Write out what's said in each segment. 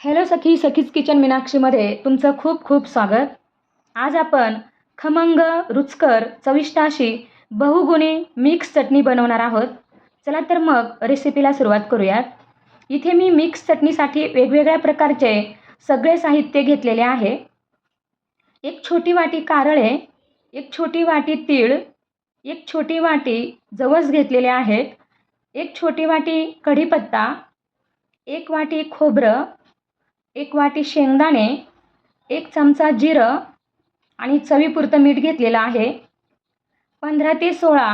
Hello सखी सखीज kitchen मीनाक्षीमध्ये तुमचं खूप खूप स्वागत. आज आपण खमंग रुचकर चविष्ट अशी बहुगुणी मिक्स चटणी बनवणार आहोत. चला तर मग रेसिपीला सुरुवात करूयात. इथे मी मिक्स चटणीसाठी वेगवेगळ्या प्रकारचे सगळे साहित्य घेतलेले आहे. एक छोटी वाटी कारळे एक छोटी वाटी तीळ एक छोटी वाटी जवस घेतलेले आहेत एक छोटी वाटी कढीपत्ता एक वाटी खोबरं एक वाटी शेंगदाणे एक चमचा जिरं आणि चवीपुरतं मीठ घेतलेलं आहे. पंधरा ते सोळा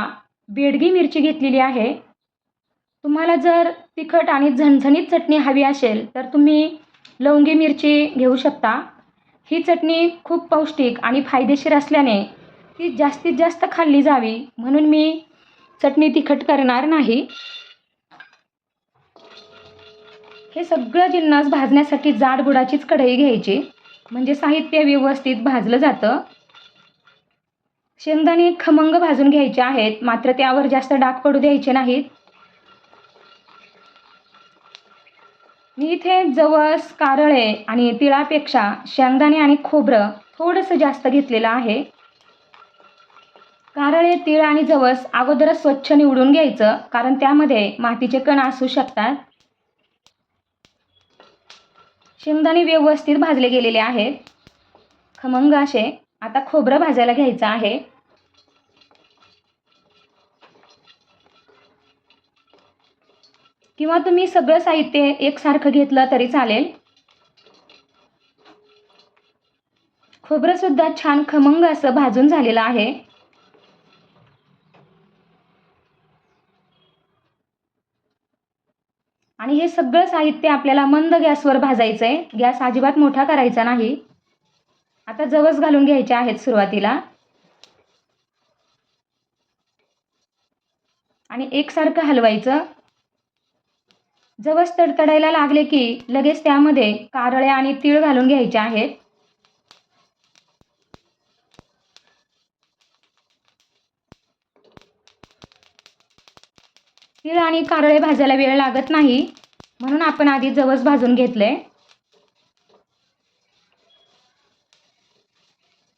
बेडगी मिरची घेतलेली आहे. तुम्हाला जर तिखट आणि झणझणीत चटणी हवी असेल तर तुम्ही लवंगी मिरची घेऊ शकता. ही चटणी खूप पौष्टिक आणि फायदेशीर असल्याने ती जास्तीत जास्त खाल्ली जावी म्हणून मी चटणी तिखट करणार नाही. हे सगळं जिन्नस भाजण्यासाठी जाडबुडाचीच कढई घ्यायची. म्हणजे साहित्य व्यवस्थित भाजलं जातं. शेंगदाणे खमंग भाजून घ्यायचे आहेत. मात्र त्यावर जास्त डाग पडू द्यायचे नाहीत. मी इथे जवस कारळे आणि तिळापेक्षा शेंगदाणे आणि खोबरं थोडंसं जास्त घेतलेलं आहे. कारळे तीळ आणि जवस अगोदरच स्वच्छ निवडून घ्यायचं. कारण त्यामध्ये मातीचे कण असू शकतात. शेंगदाणे व्यवस्थित भाजले गेलेले आहेत. खमंग असे. आता खोबरं भाजायला घ्यायचं आहे. किंवा तुम्ही सगळं साहित्य एकसारखं घेतलं तरी चालेल. खोबरंसुद्धा छान खमंग असं भाजून झालेलं आहे. आणि हे सगळं साहित्य आपल्याला मंद गॅसवर भाजायचं आहे गॅस अजिबात मोठा करायचा नाही. आता जवस घालून घ्यायचे आहेत सुरुवातीला. आणि एकसारखं हलवायचं. जवस तडतडायला लागले की लगेच त्यामध्ये कारळे आणि तीळ घालून घ्यायचे आहेत. तीळ आणि कारळे भाजायला वेळ लागत नाही. म्हणून आपण आधी जवस भाजून घेतले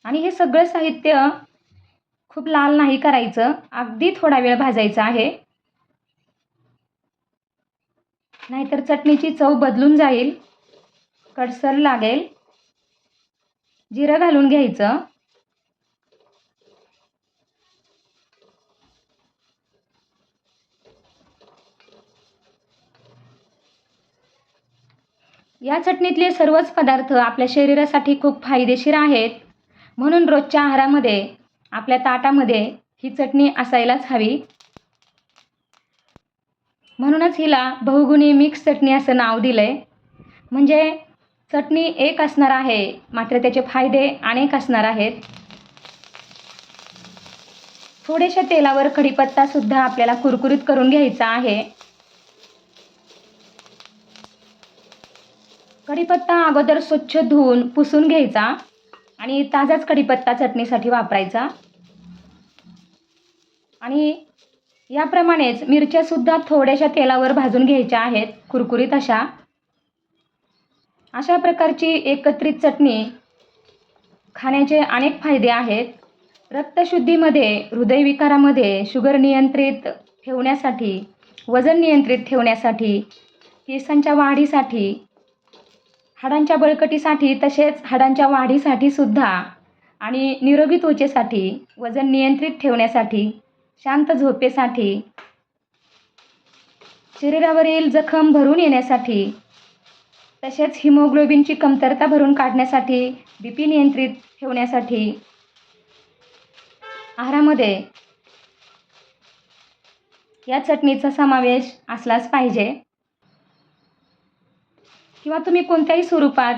आणि हे सगळं साहित्य खूप लाल नाही करायचं अगदी थोडा वेळ भाजायचा आहे. नाहीतर चटणीची चव बदलून जाईल कडसर लागेल. जिरं घालून घ्यायचं. या चटणीतले सर्वच पदार्थ आपल्या शरीरासाठी खूप फायदेशीर आहेत. म्हणून रोजच्या आहारामध्ये आपल्या ताटामध्ये ही चटणी असायलाच हवी. म्हणूनच हिला बहुगुणी मिक्स चटणी असं नाव दिलं आहे म्हणजे चटणी एक असणार आहे मात्र त्याचे फायदे अनेक असणार आहेत. थोड्याशा तेलावर कढीपत्तासुद्धा आपल्याला कुरकुरीत करून घ्यायचा आहे. कढीपत्ता अगोदर स्वच्छ धुवून पुसून घ्यायचा आणि ताजाच कढीपत्ता चटणीसाठी वापरायचा. आणि याप्रमाणेच मिरच्यासुद्धा थोड्याशा तेलावर भाजून घ्यायच्या आहेत कुरकुरीत अशा. अशा प्रकारची एकत्रित चटणी खाण्याचे अनेक फायदे आहेत. रक्तशुद्धीमध्ये हृदयविकारामध्ये शुगर नियंत्रित ठेवण्यासाठी वजन नियंत्रित ठेवण्यासाठी केसांच्या वाढीसाठी हाडांच्या बळकटीसाठी तसेच हाडांच्या वाढीसाठी सुद्धा आणि निरोगी त्वचेसाठी वजन नियंत्रित ठेवण्यासाठी शांत झोपेसाठी शरीरावरील जखम भरून येण्यासाठी तसेच हिमोग्लोबिनची कमतरता भरून काढण्यासाठी बी पी नियंत्रित ठेवण्यासाठी आहारामध्ये या चटणीचा समावेश असलाच पाहिजे. किंवा तुम्ही कोणत्याही स्वरूपात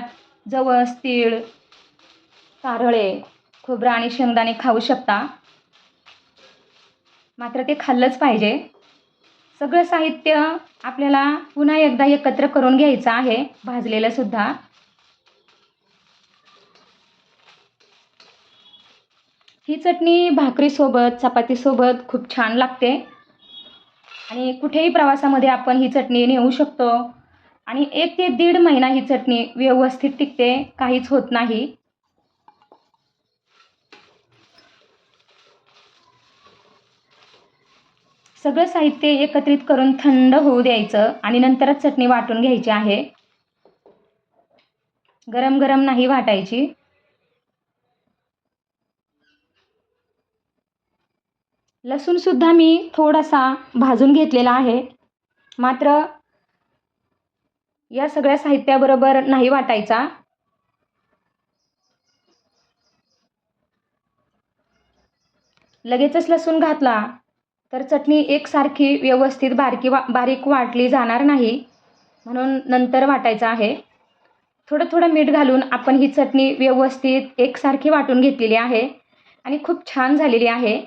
जवस तीळ कारळे खोबरं आणि शेंगदाणे खाऊ शकता. मात्र ते खाल्लंच पाहिजे. सगळं साहित्य आपल्याला पुन्हा एकदा एकत्र करून घ्यायचं आहे. भाजलेलं सुद्धा. ही चटणी भाकरीसोबत चपातीसोबत खूप छान लागते. आणि कुठेही प्रवासामध्ये आपण ही चटणी नेऊ शकतो. आणि एक ते दीड महिना ही चटणी व्यवस्थित टिकते काहीच होत नाही. सगळं साहित्य एकत्रित करून थंड होऊ द्यायचं आणि नंतरच चटणी वाटून घ्यायची आहे. गरम गरम नाही वाटायची. लसूणसुद्धा मी थोडासा भाजून घेतलेला आहे. मात्र या सगळ्या साहित्याबरोबर नाही वाटायचा. लगेचच लसूण घातला तर चटणी एकसारखी व्यवस्थित बारकी वा बारीक वाटली जाणार नाही. म्हणून नंतर वाटायचं आहे. थोडं थोडं मीठ घालून आपण ही चटणी व्यवस्थित एकसारखी वाटून घेतलेली आहे. आणि खूप छान झालेली आहे.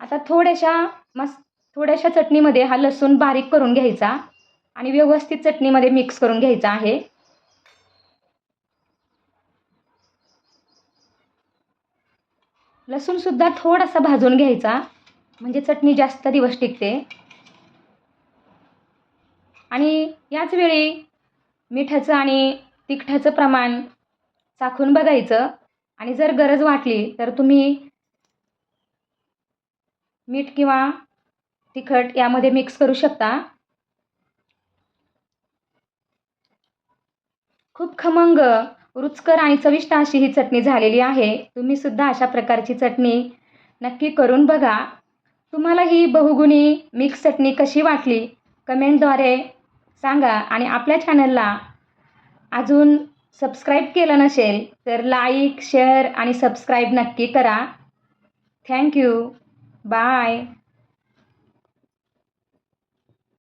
आता थोड्याशा मस् थोड्याशा चटणीमध्ये हा लसूण बारीक करून घ्यायचा. आणि व्यवस्थित चटणीमध्ये मिक्स करून घ्यायचा आहे. लसूणसुद्धा थोडासा भाजून घ्यायचा म्हणजे चटणी जास्त दिवस टिकते. आणि याच वेळी मिठाचं आणि तिखटाचं प्रमाण चाखून बघायचं. आणि जर गरज वाटली तर तुम्ही मीठ किंवा तिखट यामध्ये मिक्स करू शकता. खूप खमंग रुचकर आणि चविष्ट अशी ही चटणी झालेली आहे. तुम्ही सुद्धा अशा प्रकारची चटणी नक्की करून बघा. तुम्हाला ही बहुगुणी मिक्स चटणी कशी वाटली कमेंटद्वारे सांगा आणि आपल्या चॅनलला अजून सबस्क्राईब केलं नसेल तर लाईक शेअर आणि सबस्क्राईब नक्की करा. Thank you bye